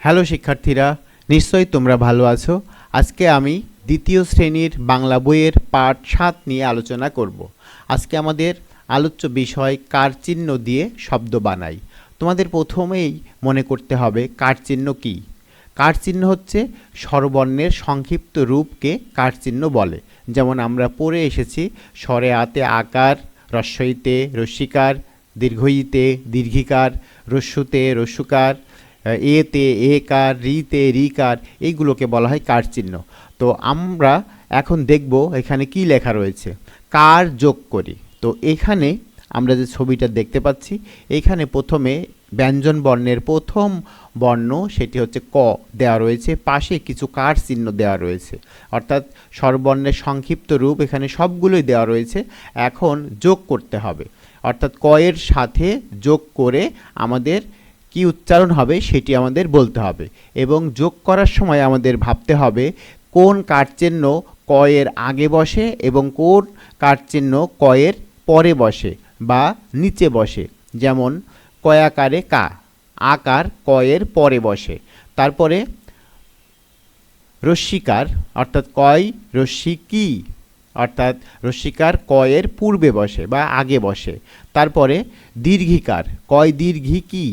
Hello শিক্ষার্থীরা, নিশ্চয়ই তোমরা ভালো আছো। আজকে আমি দ্বিতীয় শ্রেণির বাংলা বইয়ের পাঠ সাত নিয়ে আলোচনা করব। আজকে আমাদের আলোচ্য বিষয় কার চিহ্ন দিয়ে শব্দ বানাই। তোমাদের প্রথমেই মনে করতে হবে কার চিহ্ন কী। কার চিহ্ন হচ্ছে স্বরবর্ণের সংক্ষিপ্ত রূপকে কার চিহ্ন বলে। যেমন আমরা পড়ে এসেছি, স্বরে আতে আকার রস্বইতে রস্যিকার দীর্ঘইতে দীর্ঘিকার, রস্যুতে রস্যুকার এতে একার রিতে রিকার এইগুলোকে বলা হয় কার চিহ্ন। তো আমরা এখন দেখব এখানে কি লেখা রয়েছে। কার যোগ করি। তো এখানে আমরা যে ছবিটা দেখতে পাচ্ছি, এখানে প্রথমে ব্যঞ্জন বর্ণের প্রথম বর্ণ সেটি হচ্ছে ক দেওয়া রয়েছে। পাশে কিছু কার চিহ্ন দেওয়া রয়েছে। অর্থাৎ স্বরবর্ণের সংক্ষিপ্ত রূপ এখানে সবগুলোই দেওয়া রয়েছে। এখন যোগ করতে হবে। অর্থাৎ ক এর সাথে যোগ করে আমাদের কি উচ্চারণ হবে সেটি আমাদের বলতে হবে এবং যোগ করার সময় আমাদের ভাবতে হবে কোন কারচিহ্ন ক এর আগে বসে এবং কোন কারচিহ্ন ক এর পরে বসে বা নিচে বসে। যেমন কয়াকারে কা, আকার ক এর পরে বসে। তারপরে, রশ্মিকার, অর্থাৎ কয় রশ্মি কি অর্থাৎ রশ্মিকার ক এর পূর্বে বসে বা আগে বসে। তারপরে, দীর্ঘিকার, কয় দীর্ঘি কি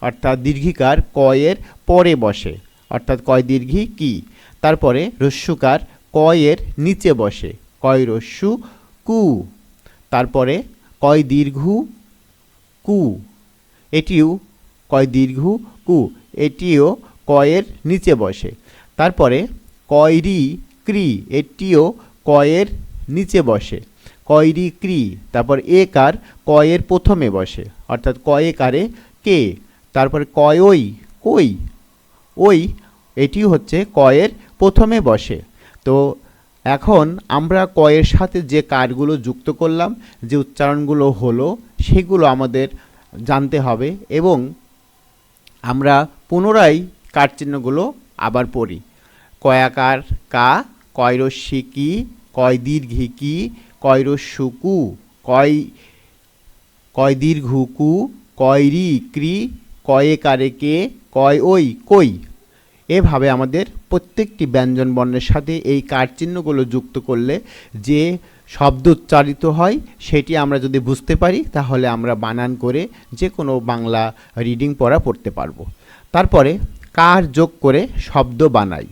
অর্থাৎ দীর্ঘিকার ক এর পরে বসে। অর্থাৎ কয় দীর্ঘি কি? তারপরে রস্যুকার ক এর নিচে বসে। কয় রস্যু? কু। তারপরে কয় দীর্ঘ? কু। এটিও কয় দীর্ঘ? কু। এটিও কয়ের নিচে বসে। তারপরে কয়রি ক্রি। এটিও কয়ের নিচে বসে। কয়রি ক্রি। তারপর এ কার কয়ের প্রথমে বসে। অর্থাৎ কয়ে কারে কে? তারপরে কয়ই কই, ওই, এটি হচ্ছে কয়ের প্রথমে বসে। তো এখন আমরা কয়ের সাথে যে কারগুলো যুক্ত করলাম, যে উচ্চারণগুলো হলো, সেগুলো আমাদের জানতে হবে এবং আমরা পুনরায় কার চিহ্নগুলো আবার পড়ি। কয়াকার কা কয়রস্যি কি, কয় দীর্ঘি কি কয়রস্যু কু, কয় কয় দীর্ঘ কু কয়রি ক্রি কয়ে কারে কে, কয় ওই, কই। এভাবে আমাদের প্রত্যেকটি ব্যঞ্জন বর্ণের সাথে এই কার চিহ্নগুলো যুক্ত করলে যে শব্দ উচ্চারিত হয়, সেটি আমরা যদি বুঝতে পারি, তাহলে আমরা বানান করে যে কোনো বাংলা রিডিং পড়া পড়তে পারব। তারপরে কার যোগ করে শব্দ বানাই।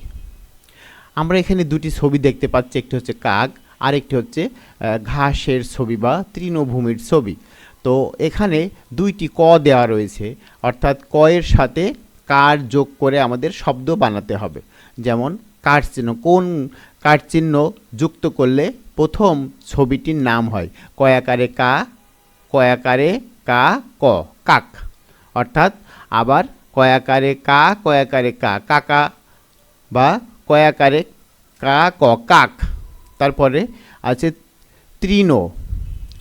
আমরা এখানে দুটি ছবি দেখতে পাচ্ছি, একটি হচ্ছে কাক আরেকটি হচ্ছে ঘাসের ছবি বা তৃণভূমির ছবি। তো এখানে দুইটি ক দেওয়া রয়েছে, অর্থাৎ ক এর সাথে কার যোগ করে আমাদের শব্দ বানাতে হবে। যেমন, কার চিহ্ন, কোন কার চিহ্ন যুক্ত করলে প্রথম ছবিটির নাম হয়। কয়াকারে কা কয়াকারে কা, ক, কাক। অর্থাৎ আবার কয়াকারে কা কয়াকারে কা, কাকা বা কয়াকারে কা, ক, কাক। তারপরে আছে তৃণ,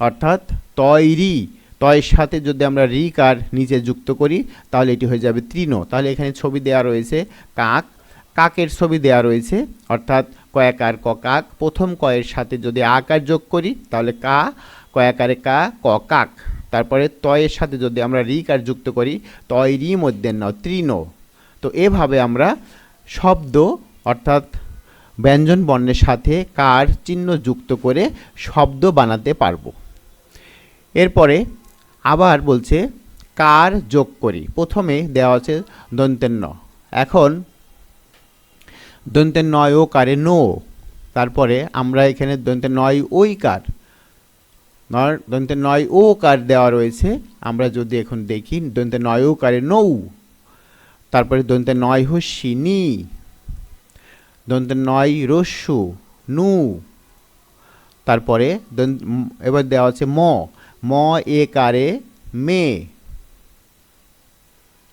অর্থাৎ তৈরি। তয়ের সাথে যদি আমরা রি কার নিচে যুক্ত করি, তাহলে এটি হয়ে যাবে তৃণ। তাহলে এখানে ছবি দেওয়া রয়েছে কাক। কাকের ছবি দেওয়া রয়েছে, অর্থাৎ কয়াকার ক কাক। প্রথম কয়ের সাথে যদি আকার যোগ করি, তাহলে কা কয়াকারে কা, ক কাক। তারপরে তয়ের সাথে যদি আমরা রি কার যুক্ত করি তয়রি মধ্যে ন তৃণ। তো এভাবে আমরা শব্দ, অর্থাৎ ব্যঞ্জন বর্ণের সাথে কার চিহ্ন যুক্ত করে শব্দ বানাতে পারব। এরপরে আবার বলছে, কার যোগ করি? প্রথমে দেওয়া আছে দন্তের ন এখন দন্তের নয় ও কারে নো? তারপরে আমরা এখানে দন্তের নয় ওই কার? দন্তের নয় ও কার দেওয়া রয়েছে। আমরা যদি এখন দেখি দন্তের নয় ও কারে নৌ? তারপরে দন্তের নয় হস্যি নি দন্তের নয় রস্যু নু। তারপরে এবার দেওয়া আছে ম। ম এ কারে মে।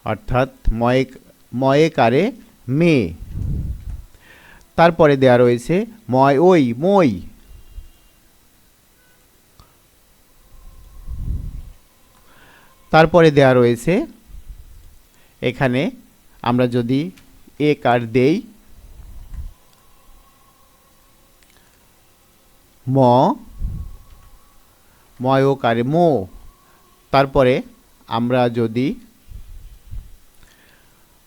অর্থাৎ ময়ে ময়ে কারে মে। তারপরে দেওয়া রয়েছে ময় ওই মই। তারপরে দেওয়া রয়েছে, এখানে আমরা যদি এ কার দেই, ম ময়কারে মো তারপরে আমরা যদি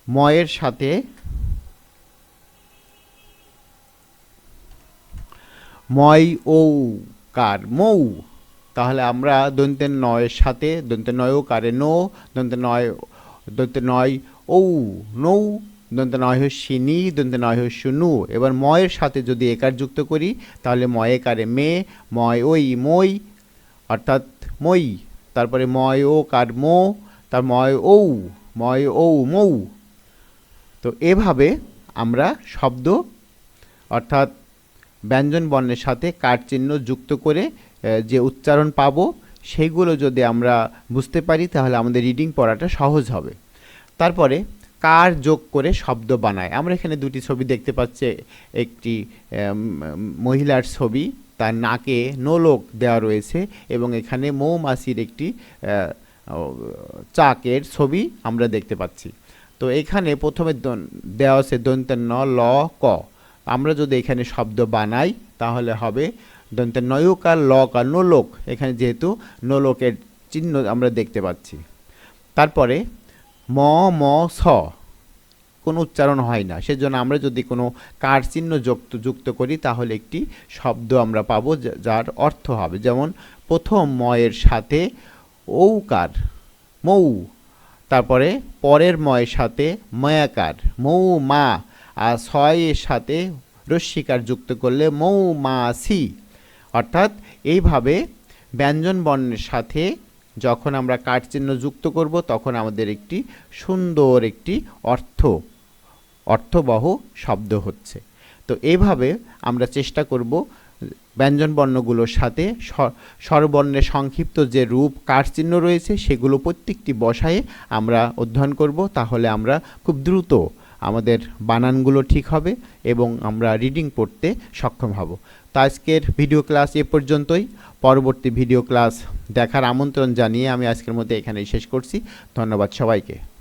ময়ের সাথে ময় ও কার মৌ তাহলে আমরা দন্তের নয়ের সাথে দন্তের নয় ও কারে নো দন্তের নয় দন্তের নয় ও নৌ দন্তে নয় হস্যিনী দন্তে নয় হস্যনু এবার ময়ের সাথে যদি একার যুক্ত করি, তাহলে ময়ে কারে মে ময় ওই মই অর্থাৎ মই, তারপরে ময় ও কার মো, তার ময় ও ময় ও মৌ। তো এভাবে আমরা শব্দ, অর্থাৎ ব্যঞ্জন বর্ণের সাথে কার চিহ্ন যুক্ত করে যে উচ্চারণ পাবো সেইগুলো যদি আমরা বুঝতে পারি, তাহলে আমাদের রিডিং পড়াটা সহজ হবে। তারপরে কার যোগ করে শব্দ বানায়। আমরা এখানে দুটি ছবি দেখতে পাচ্ছি, একটি মহিলার ছবি তার নাকে নোলক দেওয়া রয়েছে এবং এখানে মৌমাছির একটি চাকের ছবি আমরা দেখতে পাচ্ছি। তো এখানে প্রথমে দেওয়া আছে দন্তের ন, ল, ক। আমরা যদি এখানে শব্দ বানাই, তাহলে হবে দন্তের নয়কার লকার নোলক। এখানে যেহেতু নোলকের চিহ্ন আমরা দেখতে পাচ্ছি। তারপরে ম ম, স। কোনো উচ্চারণ হয় না। সেজন্য আমরা যদি কোনো কার চিহ্ন যুক্ত যুক্ত করি, তাহলে একটি শব্দ আমরা পাবো যার অর্থ হবে যেমন, প্রথম ময়ের সাথে ঔকার, মৌ। তারপরে, পরের ময়ের সাথে ময়াকার, মৌ মা। আর ছয়ের সাথে রস্বীকার যুক্ত করলে মৌ মা সি। অর্থাৎ, এইভাবে ব্যঞ্জন বর্ণের সাথে যখন আমরা কাঠ চিহ্ন যুক্ত করব, তখন আমাদের একটি সুন্দর একটি অর্থ অর্থবহ শব্দ হচ্ছে। তো এইভাবে আমরা চেষ্টা করব ব্যঞ্জন বর্ণগুলোর সাথে স্ব- স্বরবর্ণের সংক্ষিপ্ত যে রূপ, কার চিহ্ন রয়েছে, সেগুলো প্রত্যেকটি বসায়ে আমরা অধ্যয়ন করব। তাহলে আমরা খুব দ্রুত আমাদের বানানগুলো ঠিক হবে এবং আমরা রিডিং পড়তে সক্ষম হব। তো আজকের ভিডিও ক্লাস এ পর্যন্তই। পরবর্তী ভিডিও ক্লাস দেখার আমন্ত্রণ জানিয়ে আমি আজকের মধ্যে এখানেই শেষ করছি। ধন্যবাদ সবাইকে।